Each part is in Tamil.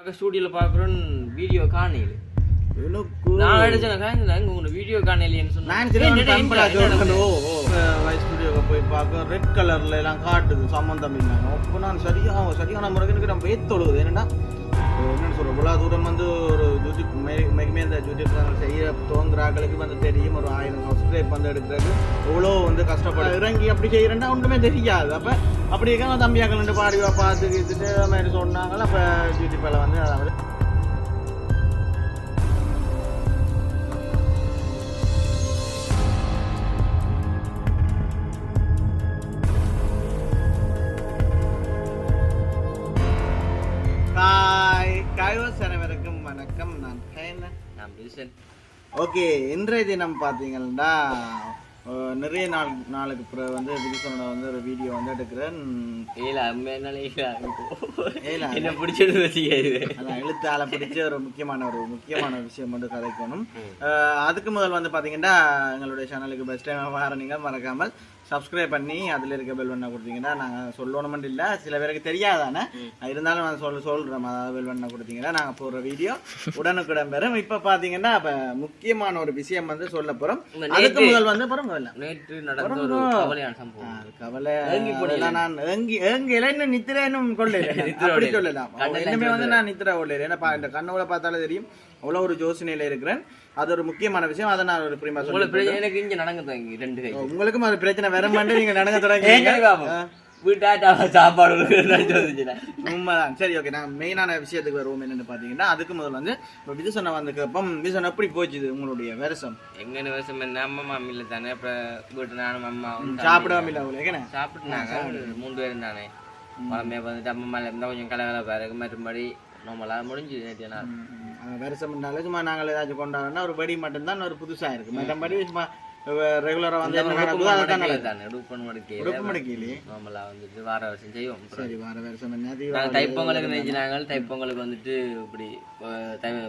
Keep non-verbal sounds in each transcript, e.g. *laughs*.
பார்க்க ஸ்டூடியோல பார்க்குறோம் வீடியோ காணையில் நான் அடிச்சேன் காய்ந்தேன் உங்களோட வீடியோ காணையிலேன்னு சொன்னேன். வைஸ் ஸ்டுடியோக்கு போய் பார்க்க ரெட் கலர்ல எல்லாம் காட்டுது சம்மந்தம் இல்லாம. அப்போ நான் சரியா சரியான முறைக்கு என்னன்னா என்னன்னு சொல்ற இவ்வளோ தூரம் வந்து ஒரு யூடியூப் மெகுமே இந்த யூடியூப் சேனல் செய்ய தோங்குறாங்களுக்கு வந்து தெரியும். ஒரு ஆயிரம் சப்ஸ்கிரைப் வந்து எடுக்கிறது. இவ்வளோ வந்து கஷ்டப்பட இறங்கி அப்படி செய்யறேன்னா ஒன்றுமே தெரியாது. அப்போ அப்படி இருக்க தம்பியாக்கள் ரெண்டு பாடிவா பார்த்து கிட்டுட்டு மாதிரி சொன்னாங்களா அப்போ யூடியூப்பில் வந்து அதாவது காய்வஸ் அனைவருக்கும் வணக்கம். நான் கைன நான் பில்சன் ஓகே இன்றைய தினம் பார்த்தீங்கன்னா நிறைய நாள் நாளுக்கு பிறகு வந்து வில்சனோட வந்து ஒரு வீடியோ வந்து எடுக்கிறேன். ஏலா என்னால ஏலா ஏலா. என்ன பிடிச்சது வச்சுக்காது அதான் எழுத்தால பிடிச்ச ஒரு முக்கியமான ஒரு முக்கியமான விஷயம் வந்து கதைக்கணும். அதுக்கு முதல் வந்து பார்த்தீங்கன்னா எங்களுடைய சேனலுக்கு பெஸ்ட் டைம் வர நீங்கள் மறக்காமல் சப்ஸ்கிரைப் பண்ணி அதில் இருக்க பெல் பண்ண கொடுத்தீங்கன்னா நாங்கள் சொல்லணுமெண்டு இல்லை. சில பேருக்கு தெரியாதானே? இருந்தாலும் நான் சொல்ல சொல்கிறோம் அதாவது பெல் பண்ண கொடுத்தீங்கன்னா நாங்கள் போடுற வீடியோ உடனுக்குடன் பெறும் இப்போ பார்த்தீங்கன்னா இப்போ முக்கியமான ஒரு விஷயம் வந்து சொல்ல போகிறோம் அதுக்கு முதல் வந்து இல்லை நேற்று நடந்த ஒரு கவலையான சம்பவம். கவலை. நான் ஏங்கி ஏங்கில. இன்னும் நித்திரேனும் கொள்ளையில *laughs* அப்படி சொல்லலாம். இன்னுமே வந்து நான் நித்திர கொள்ளையில ஏன்னா இந்த கண்ணோட பார்த்தாலே தெரியும். அவ்வளோ ஒரு ஜோசனையில இருக்கிறேன். அது ஒரு முக்கியமான விஷயம். அதை நான் ஒரு உங்களுக்கு சொல்லுவேன் எனக்கு இங்க நடங்க தங்கி ரெண்டு கை. உங்களுக்கும் அது பிரச்சனை வர மாட்டே நீங்க நடங்க *laughs* தொடங்கி வீட்டாட்டா சாப்பாடு உண்மைதான். சரி ஓகே நான் மெயினான விஷயத்துக்கு வருவோம் என்னன்னு பாத்தீங்கன்னா அதுக்கு முதல்ல வந்து இப்போ விதுசனை வந்ததுக்கப்புறம் விதுசன் எப்படி போச்சுது உங்களுடைய வருஷம் எங்க வருஷம் என்ன அம்மா மாமி இல்ல தானே? அப்புறம் வீட்டு நானும் அம்மா சாப்பிடாம இல்லை உங்களுக்கு என்ன சாப்பிட்டுனாங்க. மூணு பேரும் தானே. பழமையா வந்துட்டு அம்மா மேல இருந்தா கொஞ்சம் கலகல பாருங்க மறுபடி நம்மளா முடிஞ்சு நேற்று நாள் வருஷம்னால சும்மா நாங்கள் ஏதாச்சும் கொண்டாடனா ஒரு வெடி மட்டும்தான் ஒரு புதுசா இருக்கு. மற்றபடி சும்மா ரெகுலரா வந்து நம்மளா வந்துட்டு வார வருஷம் செய்வோம். சரி வார வருஷம் என்ன? தைப்பொங்கலுக்கு நினைச்சினாங்க தைப்பொங்கலுக்கு வந்துட்டு இப்படி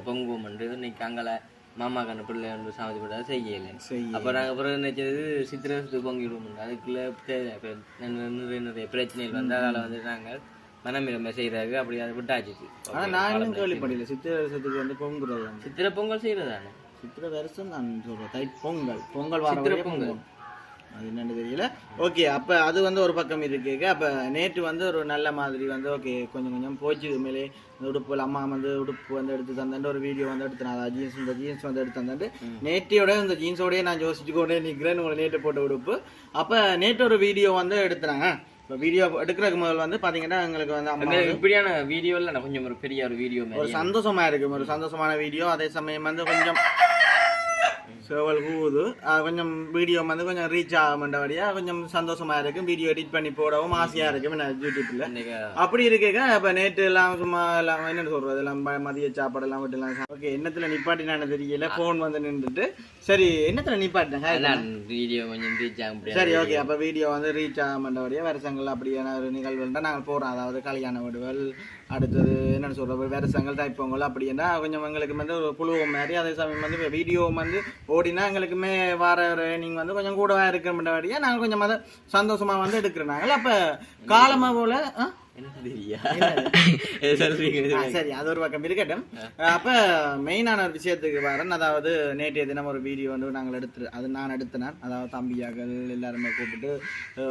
பொங்குவோம் இன்னைக்கு அங்கே மாமா கண்ணு பிள்ளை வந்து சாமதி போட்டா செய்யலை. செய்ய அப்போ நாங்கள் பிறகு நினைச்சது சித்திரை வருஷத்துக்கு பொங்கிடுவோம் அதுக்குள்ள நிறைய பிரச்சனைகள் வந்து அதால் வந்து நாங்கள் மனமிரமை செய்கிறாங்க அப்படி அதை விட்டாச்சு. ஆனா நான் இன்னும் கேள்விப்படல. சித்திரை வருஷத்துக்கு வந்து வந்து சித்திரை பொங்கல் செய்கிறதானே சித்திரை வருஷம் நான் சொல்றேன். தை பொங்கல். பொங்கல் வார சித்திரை வரையும் பொங்கல். பொங்கல். அது என்னன்னு தெரியல. ஓகே அப்ப அது வந்து ஒரு பக்கம் இருக்கு. அப்ப நேற்று வந்து ஒரு நல்ல மாதிரி வந்து ஓகே கொஞ்சம் கொஞ்சம் போச்சு. உண்மையிலே இந்த உடுப்பு அம்மா வந்து உடுப்பு வந்து எடுத்து தந்தாண்டு ஒரு வீடியோ வந்து எடுத்து நான் ஜீன்ஸ் இந்த ஜீன்ஸ் வந்து எடுத்து தந்தாண்டு நேற்றையோட இந்த ஜீன்ஸோடய நான் யோசிச்சு கொண்டே நிற்கிறேன் உங்களை நேற்று போட்ட உடுப்பு. அப்ப நேற்று ஒரு வீடியோ வந்து எடுத்துனாங்க. இப்போ வீடியோ எடுக்கிறதுக்கு முதல் வந்து பாத்தீங்கன்னா எங்களுக்கு வந்து அம்மா இப்படியான வீடியோவில் நான் கொஞ்சம் ஒரு பெரிய ஒரு வீடியோ ஒரு சந்தோஷமா இருக்கு. ஒரு சந்தோஷமான வீடியோ அதே சமயம் வந்து கொஞ்சம் சேவல் கூவுது. கொஞ்சம் வீடியோ வந்து கொஞ்சம் ரீச் ஆகும்ன்றபடியா கொஞ்சம் சந்தோஷமா இருக்கு வீடியோ எடிட் பண்ணி போடவும் ஆசையா இருக்கு என்ன யூடியூப்ல இன்னைக்கு அப்படி இருக்கேங்க இப்ப நேற்று எல்லாம் சும்மா எல்லாம் என்னன்னு சொல்றது எல்லாம் மதிய சாப்பாடு எல்லாம் விட்டு எல்லாம் ஓகே என்னத்துல நிப்பாட்டினான்னு தெரியல போன் வந்து நின்றுட்டு சரி என்னத்துல நிப்பாட்டினாங்க வீடியோ கொஞ்சம் ரீச் ஆக சரி ஓகே அப்போ வீடியோ வந்து ரீச் ஆகாமன்றபடியே வருஷங்கள் அப்படியான ஒரு நிகழ்வுகள் நாங்கள் போகிறோம் அதாவது கல்யாண வீடுகள் அடுத்தது என்னென்னு சொல்கிறது வருஷங்கள் தைப்பொங்கல் அப்படின்னா கொஞ்சம் எங்களுக்கு வந்து ஒரு புழுவம் மாதிரி அதே சமயம் வந்து வீடியோ வந்து ஓடினா எங்களுக்குமே வர ஒரு வந்து கொஞ்சம் கூடவா இருக்கிறபடியே நாங்கள் கொஞ்சம் அதை சந்தோஷமாக வந்து எடுக்கிறோம் அப்போ காலமாக போல் *laughs* சரி அது ஒரு பக்கம். இருக்கட்டும். அப்ப மெயினான ஒரு விஷயத்துக்கு வரேன். அதாவது நேற்றைய தினம் ஒரு வீடியோ வந்து நாங்கள் எடுத்து அது நான் எடுத்தேன். அதாவது தம்பியாக்கள் எல்லாருமே கூப்பிட்டு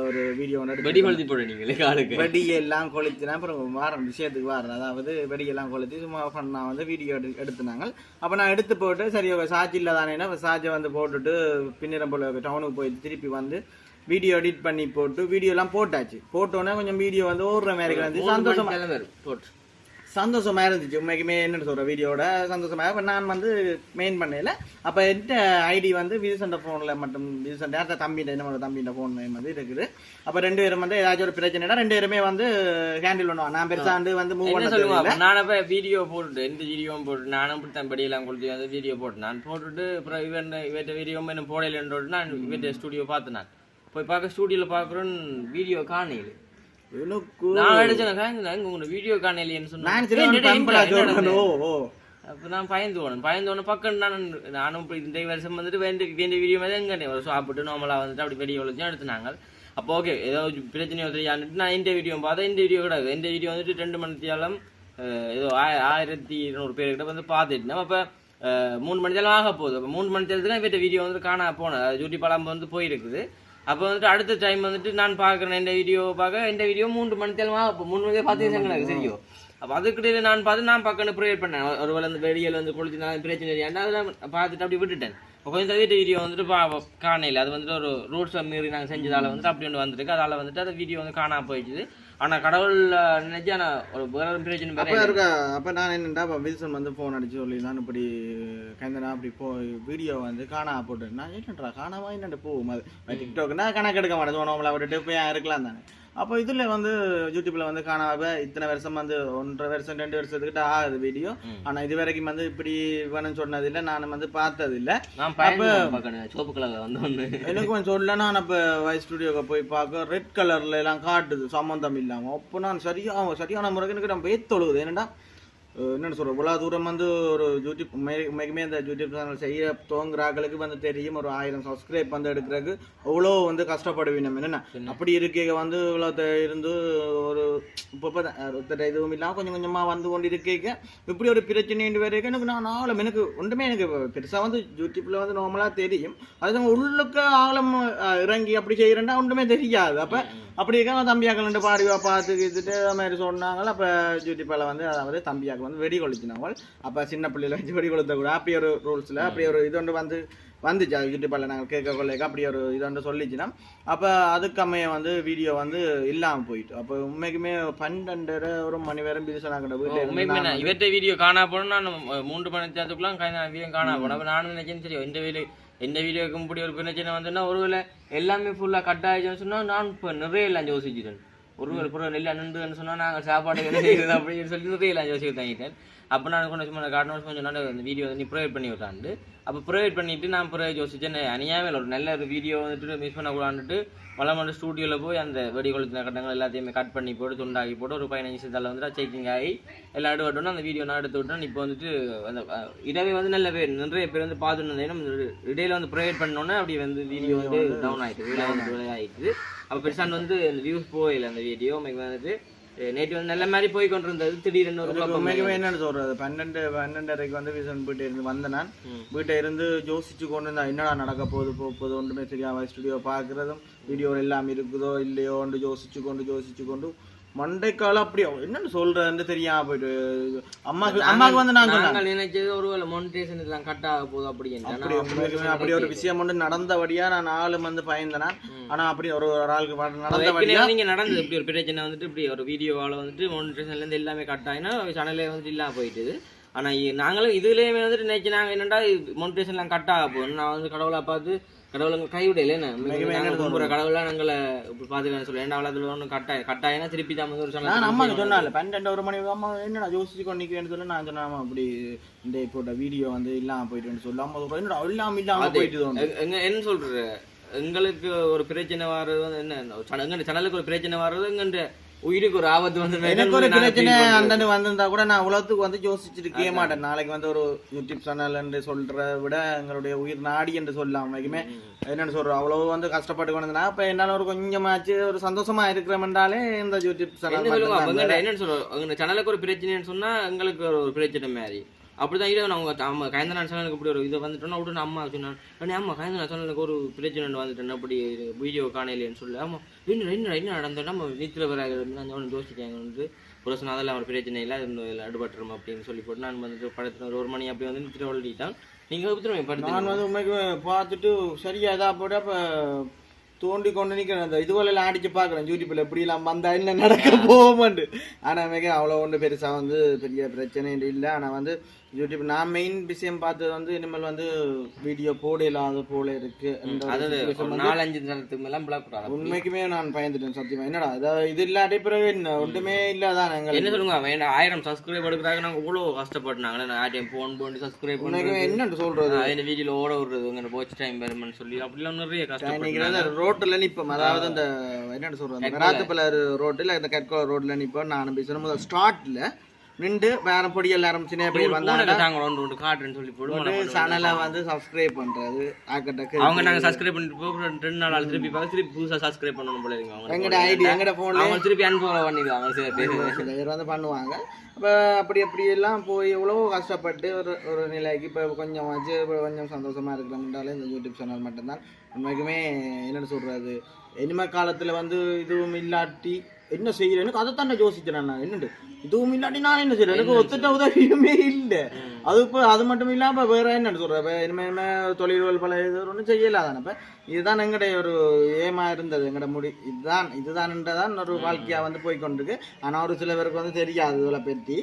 ஒரு வீடியோ ஒன்று வெடி கொளுத்தி போட நீங்களே காலுக்கு. வெடியெல்லாம் கொளுத்தினா அப்புறம் வாரம் விஷயத்துக்கு வரேன் அதாவது வெடியெல்லாம் கொளுத்தி சும்மா பண்ணா வந்து வீடியோ எடு எடுத்துனாங்க அப்போ நான் எடுத்து போட்டு சரி சாட்சி இல்லை தானேன்னா சாட்சியை வந்து போட்டுட்டு பின்னிரம் போல டவுனுக்கு போய் திருப்பி வந்து வீடியோ எடிட் பண்ணி போட்டு வீடியோ எல்லாம் போட்டாச்சு. போட்டோன்னே கொஞ்சம் வீடியோ வந்து ஓடுற மாதிரி வந்து சந்தோஷமா போட்டு. சந்தோஷமா இருந்துச்சு. உண்மைக்குமே என்னன்னு சொல்ற வீடியோட சந்தோஷமா. இப்ப நான் வந்து மெயின் பண்ணல அப்ப எந்த ஐடி வந்து விஜயசண்ட போன்ல மட்டும் விஜயசண்ட யார்ட்ட தம்பிட்ட என்னோட தம்பிட்ட போன் வந்து இருக்குது. அப்ப ரெண்டு பேரும் வந்து ஏதாச்சும் ஒரு பிரச்சனைனா ரெண்டு பேருமே வந்து ஹேண்டில் பண்ணுவாங்க. நான் பெருசாண்டு வந்து மூவ் என்ன பண்ண சொல்லுவா? தெரியல. நான் அப்ப வீடியோ போட்டுட்டு எந்த வீடியோவும் போட்டு நானும் இப்படித்தான் படியெல்லாம் கொடுத்து வந்து வீடியோ போட்டு நான் போட்டுட்டு அப்புறம் இவன் இவற்ற வீடியோ என்ன போடலன்றோட்டு நான் இவற்ற ஸ்டுடியோ பார்த்து நான். போய் பார்க்க ஸ்டுடியோல பார்க்குறோம் வீடியோ காணையில் எனக்கு நான் அடிச்சேன் காய்ந்தேன் உங்களோட வீடியோ காணையிலேன்னு சொன்னேன். அப்போ நான் பயந்து போனேன். பயந்து போன பக்கம் நான் நானும் இப்படி இந்த வருஷம் வந்துட்டு வேண்டி வேண்டிய வீடியோ மாதிரி எங்கே ஒரு சாப்பிட்டு நார்மலாக வந்துட்டு அப்படி வெடி வளர்ச்சி எடுத்துனாங்க அப்போ ஓகே ஏதோ தெரியாதுட்டு நான் இந்த வீடியோ பார்த்தா இந்த வீடியோ கிடையாது. இந்த வீடியோ வந்துட்டு ரெண்டு மணி தியாலம் அஹ், ஏதோ ஆய- ஆயிரத்தி இருநூறு பேர்கிட்ட வந்து பார்த்துட்டு நம்ம இப்போ மூணு மணி ஆக போகுது. அப்போ மூணு மணி தான் இவற்ற வீடியோ வந்து காண போனேன். யூடியூப் படம் வந்து போயிருக்குது. அப்போ வந்துட்டு அடுத்த டைம் வந்துட்டு நான் பார்க்குறேன். இந்த வீடியோ பார்க்க இந்த வீடியோ மூன்று மணி நேரம் அப்போ மூணு மணி பார்த்து எனக்கு சரியோ? அப்போ அதுக்கிடையில நான் பார்த்து நான் பக்கம் ப்ரேயர் பண்ணேன். ஒரு வேளை இந்த வெடியில் வந்து குளிச்சு நான் பிரச்சனை இல்லையா? அதெல்லாம் பார்த்துட்டு அப்படி விட்டுட்டேன். இப்போ கொஞ்சம் தவிர்த்த வீடியோ வந்துட்டு பா காணையில் அது வந்துட்டு ஒரு ரூல்ஸை மீறி நாங்கள் செஞ்சதால வந்துட்டு அப்படி ஒன்று வந்துருக்கு. அதால் வந்துட்டு அந்த வீடியோ வந்து காணாமல் போயிடுச்சு. ஆனால் கடவுள் நினைச்சு ஆனால் ஒரு அப்ப இருக்க அப்ப நான் என்னடா அப்ப வில்சன் வந்து போன் அடிச்சு சொல்லி நான் இப்படி கந்தனா அப்படி போ வீடியோ வந்து காணா போட்டு. நான் என்னன்றா காணாம என்னண்டு போகும் அது? டிக்டாக்னா கணக்கு எடுக்க மாட்டேன் சோனோமில் விட்டுட்டு போய் இருக்கலாம் தானே? அப்போ இதுல வந்து யூடியூப்ல வந்து காணாம இத்தனை வருஷம் வந்து ஒன்றரை வருஷம் ரெண்டு வருஷத்துக்கிட்ட ஆகுது வீடியோ ம். ஆனா இது வரைக்கும் வந்து இப்படி வேணும்னு சொன்னது இல்ல நான் வந்து பார்த்தது இல்ல நான் பயந்து பார்க்கணும் சோப்பு கலர் வந்து ஒன்று எனக்கு கொஞ்சம் சொல்ல நான் இப்போ வைஸ் ஸ்டுடியோக்கு போய் பார்க்க ரெட் கலர்ல எல்லாம் காட்டுது சம்மந்தம் இல்லாம. அப்போ நான் சரியா சரியான முறைக்கு எனக்கு நான் பேத்தொழுகுது என்னடா அஹ் என்னன்னு சொல்ற இவ்வளோ தூரம் வந்து ஒரு யூடியூப் உண்மைக்குமே இந்த யூடியூப் சேனல் செய்ய துவங்குறாங்களுக்கு வந்து தெரியும். ஒரு ஆயிரம் சப்ஸ்கிரைப் வந்து எடுக்கிறதுக்கு அவ்வளோ வந்து கஷ்டப்படுவீங்க நம்ம. என்னென்ன? அப்படி இருக்கே வந்து இவ்வளோ இருந்து ஒரு இப்போ ஒருத்தர் இதுவும் இல்லாமல் கொஞ்சம் கொஞ்சமாக வந்து கொண்டு இருக்கேக்க இப்படி ஒரு பிரச்சனை வரைக்கும் எனக்கு நான் ஆழம் எனக்கு ஒன்றுமே எனக்கு பெருசாக வந்து யூடியூப்ல வந்து நார்மலாக தெரியும். அது உள்ளுக்க ஆழம் இறங்கி அப்படி செய்கிறேன்னா ஒன்றுமே தெரியாது. அப்போ அப்படி இருக்க தம்பியாக்கள் ரெண்டு பாடிவா பார்த்துக்கிட்டு அது மாதிரி சொன்னாங்க. அப்போ ஜூட்டிப்பால வந்து அதாவது தம்பியாக்கள் வந்து வெடி கொளுத்தினாங்க. அப்போ சின்ன பிள்ளையில வச்சு வெடி கொளுத்த கூட அப்படி ஒரு ரூல்ஸில் அப்படி ஒரு இது ஒன்று வந்து வந்துச்சு. யூடியூப்பில் நாங்கள் கேட்க கொள்ளைக்கு அப்படி ஒரு இது ஒன்று சொல்லிச்சுன்னா அப்போ அதுக்கமைய வந்து வீடியோ வந்து இல்லாமல் போயிட்டு. அப்போ உண்மைக்குமே பன்னெண்டரை ஒரு மணி நேரம் உண்மைக்குமே நான் இவற்றை வீடியோ காணா போனோம் நான் மூன்று மணி நேரத்துக்குலாம் வீடியோ காணா போனோம் அப்ப நானும் நினைச்சேன் சரி இந்த வீடியோ எந்த வீடியோக்கு இப்படி ஒரு பிரச்சனை வந்துன்னா ஒருவேளை எல்லாமே ஃபுல்லாக கட் ஆயிடுச்சுன்னு சொன்னா நான் இப்போ நிறைய எல்லாம் யோசிச்சிட்டேன் ஒருவேளை புறம் நெல் அண்ணன் சொன்னா நாங்கள் சாப்பாடு என்ன அப்படின்னு சொல்லி எல்லாம் யோசிக்க தங்கிட்டேன் அப்போ நான் கொஞ்சம் சும்மா காட்டணும் கொஞ்சம் சொன்னா இந்த வீடியோ வந்து நீ ப்ரொவைட் பண்ணி விட்டாண்டு அப்போ ப்ரொவைட் பண்ணிட்டு நான் ப்ரொவைட் யோசிச்சேன் அநியாயமே ஒரு நல்ல ஒரு வீடியோ வந்துட்டு மிஸ் பண்ணக்கூடாதுட்டு வளமண்டு ஸ்டூடியோவில் போய் அந்த வெடி கொளுத்தின கட்டங்கள் எல்லாத்தையுமே கட் பண்ணி போட்டு துண்டாக்கி போட்டு ஒரு பதினஞ்சு நிமிஷத்தில் வந்துட்டு செக்கிங் ஆகி எல்லாம் எடுவட்டோன்னா அந்த வீடியோ நான் எடுத்து விட்டோம் இப்போ வந்துட்டு அந்த இடவே வந்து நல்ல பேர் நிறைய பேர் வந்து பார்த்துட்டு நம்ம இடையில வந்து ப்ரொவைட் பண்ணோன்னே அப்படி வந்து வீடியோ வந்து டவுன் ஆயிட்டு வீடியோ வந்து ஆயிடுது. அப்போ பெருசான் வந்து வியூஸ் போகல அந்த வீடியோ வந்துட்டு அஹ், நேற்று வந்து நல்ல மாதிரி போய் கொண்டு இருந்தது திடீர்னு ஒரு உண்மைக்குமே என்னன்னு சொல்றது? பன்னெண்டு பன்னெண்டரைக்கு வந்து விசன் வீட்டை இருந்து வந்த நான். வீட்டை இருந்து யோசிச்சு கொண்டு இருந்தா என்னடா நடக்க போகுது போக போகுது ஒன்றுமே தெரியாம ஸ்டுடியோ பார்க்கறதும் வீடியோ எல்லாம் இருக்குதோ இல்லையோன்னு யோசிச்சு கொண்டு யோசிச்சு கொண்டு மண்டைக்கால அப்படியே என்னன்னு சொல்றதுன்னு தெரியாம போயிட்டு அம்மாக்கு அம்மாக்கு வந்து நாங்கள் நினைச்சது ஒருவேளை மோனிட்டேஷன் இதெல்லாம் கட் ஆக போகுது அப்படி அப்படி ஒரு விஷயம் வந்து நடந்தபடியா நான் ஆளு வந்து பயந்தேன் ஆனா அப்படி ஒரு ஒரு ஆளுக்கு நடந்தபடியா நீங்க நடந்தது இப்படி ஒரு பிரச்சனை வந்துட்டு இப்படி ஒரு வீடியோவால வந்துட்டு மோனிட்டேஷன்ல இருந்து எல்லாமே கட் ஆயினா சேனல்லே வந்துட்டு இல்லாம போயிட்டுது. ஆனா நாங்களும் இதுலயுமே வந்துட்டு நினைச்சு நாங்க என்னடா மோனிட்டேஷன் எல்லாம் கட் ஆக போகுது நான் வந்து கடவுளை பார்த்து கடவுளை கைவிடல என்ன? கும்புற கடவுளா. நாங்கள இப்படி பாத்துக்கன்னு சொல்லி. ஏன்டா அவ்வளவு ஒன்றும் கட்டாய கட்டாயனா திருப்பி தான் வந்து ஒரு நான் சேனல் அம்மாக்கு சொன்னால பன்னெண்டு ஒரு மணி அம்மா என்னடா யோசிச்சு கொண்டிக்கேன்னு சொல்லி நான் சொன்னேன் "ஆமா, அப்படி இந்த போட்ட வீடியோ வந்து இல்லாம போயிட்டுன்னு சொல்லி. அம்மா சொல்றேன், என்னடா இல்லாம இல்லாம போயிட்டு எங்க- என்ன சொல்றது? எங்களுக்கு ஒரு பிரச்சனை வர்றது என்ன? சன- எங்க சேனலுக்கு ஒரு பிரச்சனை வர்றது எங்க உயிருக்கு ஒரு ஆபத்து வந்து எனக்கு ஒரு பிரச்சனை. அந்தன்னு வந்திருந்தா கூட நான் உலகத்துக்கு வந்து யோசிச்சுட்டு மாட்டேன். நாளைக்கு வந்து ஒரு யூடியூப் சேனல் என்று சொல்றத விட எங்களுடைய உயிர் நாடி என்று சொல்லலாம் உண்மைக்குமே என்னன்னு சொல்றோம். அவ்வளவு வந்து கஷ்டப்பட்டு கொண்டிருந்தா அப்ப என்னால ஒரு கொஞ்சமாச்சு ஒரு சந்தோஷமா இருக்கிறோம்னாலே இந்த யூடியூப் சேனல் என்னன்னு சொல்றோம் சேனலுக்கு ஒரு பிரச்சனைன்னு சொன்னா எங்களுக்கு ஒரு பிரச்சனை மாதிரி. அப்படிதான் இது அவங்க அம்மா கயந்தனா சேனலுக்கு இப்படி ஒரு இது வந்துட்டோம்னா உடனே அம்மா சொன்னாங்க அம்மா கயந்தனா சேனலுக்கு ஒரு பிரச்சனை வந்துட்டேன் அப்படி வீடியோ காணையிலேன்னு சொல்லி. ஆமா என்ன என்ன என்ன நடந்தோம் நம்ம வீட்டில் வர நான் யோசிச்சாங்க வந்து ஒரு சொன்ன அதெல்லாம் ஒரு பிரச்சனை இல்லை அது இதில் அடுபட்டுரும் அப்படின்னு சொல்லி போட்டு நான் வந்துட்டு படத்துல ஒரு மணி அப்படி வந்து நித்திர ஓடிட்டான். நீங்க எப்படி படுத்து நான் வந்து உண்மைக்கு பார்த்துட்டு சரியா இதா போட்டு அப்ப தோண்டி கொண்டு நிக்கிறேன். அந்த இதுவெல்லாம் அடிச்சு பார்க்குறேன். யூடியூப்ல எப்படி எல்லாம் வந்தா என்ன நடக்க போகுமாண்டு ஆனா மிக அவ்வளோ ஒன்று பெருசா வந்து பெரிய பிரச்சனை இல்லை. ஆனா வந்து யூடியூப் நான் மெயின் விஷயம் பார்த்தது வந்து இனிமேல் வந்து வீடியோ போடலாத போல இருக்கு நாலஞ்சு நேரத்துக்கு மேலாம் பிளாக் கூடாது உண்மைக்குமே நான் பயந்துட்டேன் சத்தியமா. என்னடா அதாவது இது இல்லாட்டி பிறகு என்ன? ஒன்றுமே இல்லாதான் என்ன எங்களுக்கு சொல்லுங்க வேண்டாம் ஆயிரம் சப்ஸ்கிரைப் எடுக்கிறாங்க நாங்க இவ்வளோ கஷ்டப்பட்டாங்க நான் ஆர்டிஎம் ஃபோன் பண்ணி சப்ஸ்கிரைப் பண்ணுறது என்னன்னு சொல்றது? இந்த வீடியோல ஓட விடுறது உங்க வாட்ச் டைம் வருமான்னு சொல்லி அப்படிலாம் நிறைய நினைக்கிறேன் ரோட்டில் நிற்போம் அதாவது அந்த என்னன்னு சொல்றது? அந்த ராத்துப்பல ரோட்டில் இந்த கற்கோள ரோட்ல நிற்போம் நான் பேசுகிறேன் முதல் ஸ்டார்ட்ல நின்று வேற பொடி எல்லாரும் சின்ன பேர் வந்தாங்க. தாங்க ஒன்று ஒன்று காட்டுறேன்னு சொல்லி போடுவோம் சேனலை வந்து சப்ஸ்கிரைப் பண்றது ஆக்கட்டக்கு அவங்க நாங்க சப்ஸ்கிரைப் பண்ணிட்டு போக ரெண்டு நாள் திருப்பி பார்க்க திருப்பி புதுசா சப்ஸ்கிரைப் பண்ணணும் போல இருக்கு அவங்க. எங்கட ஐடி எங்கட போன்ல அவங்க திருப்பி அன்ஃபாலோ பண்ணிடுவாங்க சில பேர் சில பேர் வந்து பண்ணுவாங்க. அப்போ அப்படி அப்படி எல்லாம் போய் எவ்வளோ கஷ்டப்பட்டு ஒரு ஒரு நிலைக்கு இப்போ கொஞ்சம் வச்சு இப்போ கொஞ்சம் சந்தோஷமா இருக்கிறோம்னாலே இந்த யூடியூப் சேனல் மட்டும்தான். உண்மைக்குமே என்னென்னு சொல்றது? இனிமே காலத்துல வந்து இதுவும் இல்லாட்டி என்ன செய்யறேன் எனக்கு அதை தான் யோசிக்கிறேன் நான். என்னண்டு? இதுவும் இல்லாட்டி நான் என்ன செய்யறேன் எனக்கு ஒத்துட்ட உதவியுமே இல்லை அது இப்போ அது மட்டும் இல்லாம வேற என்னன்னு சொல்றேன் இப்போ இனிமே தொழில்கள் பல இது ஒன்றும் செய்யலாதானே இப்போ இதுதான் எங்களுடைய ஒரு ஏமா இருந்தது எங்களோட முடி இதுதான் இதுதான்ன்றதான் ஒரு வாழ்க்கையா வந்து போய் கொண்டிருக்கு ஆனா ஒரு சில பேருக்கு வந்து தெரியாது இதில் பற்றி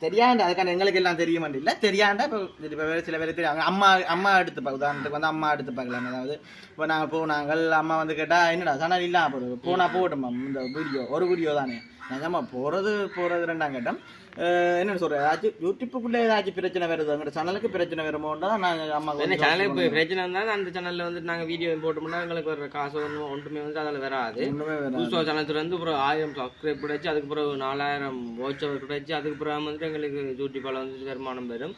தெரியாண்ட அதுக்கான எங்களுக்கு எல்லாம் தெரிய மாட்டில்ல தெரியாண்ட இப்போ வேறு சில பேர் தெரியும் அம்மா அம்மா எடுத்து பார்க்க உதாரணத்துக்கு வந்து அம்மா எடுத்து பார்க்கலாம் அதாவது இப்போ நாங்கள் போனாங்கள் அம்மா வந்து கேட்டா என்னடா சனால் இல்லா போடுறது போனா போகட்டும் இந்த வீடியோ ஒரு வீடியோ தானே நிஜமா போறது போறது ரெண்டாம் கட்டம் என்ன சொல்றேன் ஏதாச்சும் யூடியூப்புக்குள்ள ஏதாச்சும் பிரச்சனை வருது எங்களோட சேனலுக்கு பிரச்சனை வருமோன்னா நாங்கள் அம்மா என்ன சேனல் இப்போ பிரச்சனை இருந்தால் அந்த சேனல்ல வந்து நாங்க வீடியோ போட்டோம்னா எங்களுக்கு வர காசு ஒன்றும் ஒன்றுமே வந்து அதில் வராது ஒன்றுமே புதுசாக சேனல் வந்து அப்புறம் ஆயிரம் சப்ஸ்கிரைப் கிடைச்சு அதுக்கு பிறகு நாலாயிரம் வாட்ச் அவர் கிடைச்சு அதுக்கு பிறகு வந்துட்டு எங்களுக்கு யூடியூப்பால் வந்து வருமானம் வரும்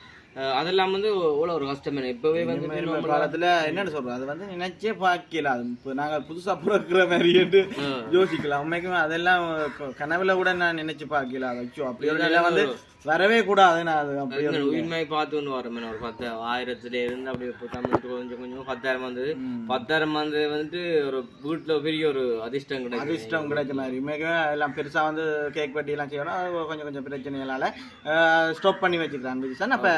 அதெல்லாம் வந்து இவ்வளோ ஒரு கஷ்டம் இப்போவே வந்து காலத்துல என்னன்னு சொல்றோம் அது வந்து நினைச்சே பார்க்கல. அது இப்போ நாங்க புதுசா பிறக்கிற மாதிரி என்று யோசிக்கலாம். உண்மைக்குமே அதெல்லாம் கனவுல கூட நான் நினைச்சு பார்க்கல. அதை வச்சு அப்படி வந்து வரவே கூடாது நான் அது அப்படி ஒரு உண்மை பார்த்து ஒன்று வரும் ஒரு பத்து ஆயிரத்துல இருந்து அப்படி இப்போ தமிழ் கொஞ்சம் கொஞ்சம் பத்தாயிரம் வந்தது. பத்தாயிரம் வந்து வந்துட்டு ஒரு வீட்டில் பெரிய ஒரு அதிர்ஷ்டம் கிடைக்கும் அதிர்ஷ்டம் கிடைச்ச மாதிரி எல்லாம் பெருசா வந்து கேக் வெட்டி எல்லாம் செய்யணும். அது கொஞ்சம் கொஞ்சம் பிரச்சனைகளால ஸ்டாப் பண்ணி வச்சுக்கிறான் விஜய் அப்ப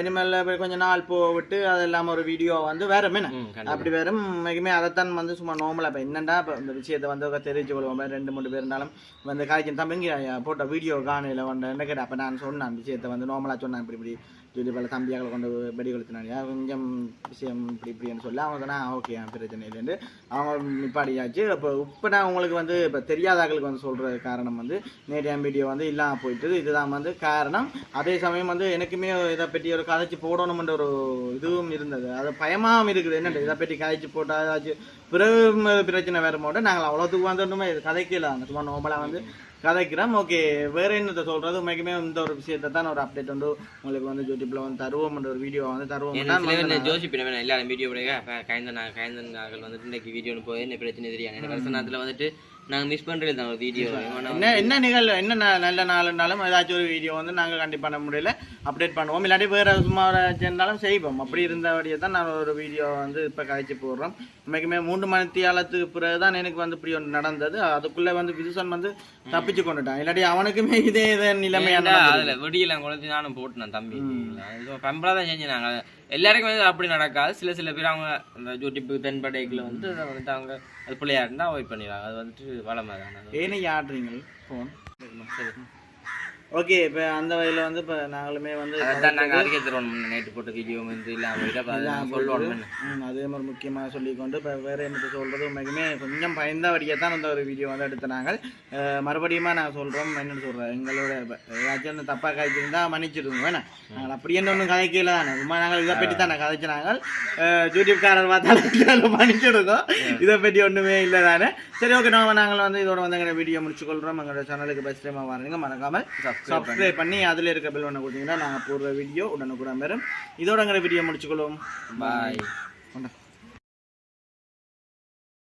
இனிமேல் இப்ப கொஞ்ச நாள் போவிட்டு அது இல்லாம ஒரு வீடியோ வந்து வேற என்ன? ம், கண்டிப்பா. அப்படி வெறும் மிகமே அதைத்தான் வந்து சும்மா நார்மலாக இப்போ என்னண்டா இப்போ இந்த விஷயத்தை வந்து தெரிவிச்சு கொள்வோம். ரெண்டு மூணு பேர் இருந்தாலும் வந்து காய்ச்சி தம்பிங்க போட்ட வீடியோ காணையில் வந்து என்ன கேட்டேன் அப்போ நான் சொன்னேன் விஷயத்தை வந்து நார்மலாக சொன்னேன் இப்படி இப்படி சொல்லி பல தம்பியாக்களை கொண்டு வெடி கொளுத்தினாங்க கொஞ்சம் விஷயம் இப்படி இப்படின்னு சொல்லி அவங்க சொன்னால் ஓகே பிரச்சனை இல்லைன்னு அவங்க நிப்பாடியாச்சு இப்போ இப்போ நான் உங்களுக்கு வந்து இப்போ தெரியாதாக்களுக்கு வந்து சொல்கிற காரணம் வந்து நேற்றைய வீடியோ வந்து இல்லாமல் போயிட்டு இதுதான் வந்து காரணம் அதே சமயம் வந்து எனக்குமே இதை பற்றி ஒரு கதைச்சு போடணுமென்ற ஒரு இதுவும் இருந்தது அது பயமாகவும் இருக்குது என்னண்டு இதை பற்றி கதைச்சு போட்டால் ஏதாச்சும் பிறகு பிரச்சனை வரும்போது நாங்கள் அவ்வளோத்துக்கு வந்து ஒன்றுமே இது கதைக்கல சும்மா நோம்பலாக வந்து கதைக்கிறோம் ஓகே வேற என்னத்தை சொல்றது? உண்மைக்குமே இந்த ஒரு விஷயத்தை தான் ஒரு அப்டேட் வந்து உங்களுக்கு வந்து யூடியூப்ல வந்து தருவோம்ன்ற ஒரு வீடியோ வந்து தருவோம். ஏன்னா சில பேர் இந்த ஜோசி பின்ன வேணும் எல்லாரும் வீடியோ போடுங்க. கைந்தன் கைந்தன் நாங்கள் வந்துட்டு இன்னைக்கு வீடியோன்னு போய் என்ன பிரச்சனை தெரியாது எனக்கு நேரத்தில் வந்துட்டு நாங்கள் மிஸ் பண்ணுறது தான் ஒரு வீடியோ என்ன என்ன நிகழ்வு என்ன நல்ல நாளுனாலும் ஏதாச்சும் ஒரு வீடியோ வந்து நாங்கள் கண்டிப்பாக பண்ண முடியல. அப்டேட் பண்ணுவோம். இல்லாட்டி வேறு சும்மா இருந்தாலும் செய்வோம். அப்படி இருந்தபடியே தான் நான் ஒரு வீடியோ வந்து இப்போ கழிச்சு போடுறோம். உண்மைக்குமே மூன்று மணித்தியாலத்துக்கு பிறகு தான் எனக்கு வந்து இப்படி ஒன்று நடந்தது. அதுக்குள்ளே வந்து விதுசன் வந்து தப்பிச்சு கொண்டுட்டான். இல்லாட்டி அவனுக்குமே இதே இதே நிலைமையான அதில் வெடியெல்லாம் குழந்தை நானும் போட்டுனேன் தம்பி. பம்பளா தான் செஞ்சு நாங்கள் எல்லாருக்கும் வந்து அப்படி நடக்காது. சில சில பேர் அவங்க அந்த யூடியூப் தென்படைக்குள்ள வந்து வந்துட்டு அவங்க அது பிள்ளையா இருந்தால் அவாய்ட் பண்ணிடுவாங்க. அது வந்துட்டு வளமை தான். ஏனே ஆடுறீங்க ஃபோன் ஓகே இப்போ அந்த வகையில் வந்து இப்போ நாங்களுமே வந்து அதான் நாங்கள் அதுக்கே தருவோம் நைட்டு போட்ட வீடியோ வந்து இல்லாமல் சொல்லுவோம் அதே மாதிரி முக்கியமாக சொல்லிக்கொண்டு இப்போ வேறு என்னத்தை சொல்கிறது உண்மைக்குமே கொஞ்சம் பயந்தபடியாக தான் அந்த ஒரு வீடியோ வந்து எடுத்தாங்க மறுபடியும் நாங்கள் சொல்கிறோம் என்னன்னு சொல்கிறோம் எங்களோட ஏதாச்சும் அந்த தப்பாக காய்ச்சிருந்தா மன்னிச்சிடுங்க. வேணா. நாங்கள் அப்படி என்ன ஒன்றும் கதைக்கல தானே. சும்மா நாங்கள் இதை பற்றி தானே கதைச்சினாங்க யூடியூப்காரர் பார்த்தாலும் மன்னிச்சிடுங்க இதை பற்றி ஒன்றுமே இல்லை தானே. சரி ஓகே நாங்கள் நாங்கள் வந்து இதோட வந்து எங்களோட வீடியோ முடிச்சுக்கொள்கிறோம் எங்களோட சேனலுக்கு பெஸ்ட் டைமாக வரீங்க. மறக்காமல் சப்ஸ்கிரைப் பண்ணி அதில் இருக்க பில் ஒன்று கொடுத்தீங்கன்னா நாங்கள் போடுற வீடியோ உடனுக்குடன் வரும். இதோட எங்களை வீடியோ முடிச்சுக்கொள்வோம். பாய் கொண்டா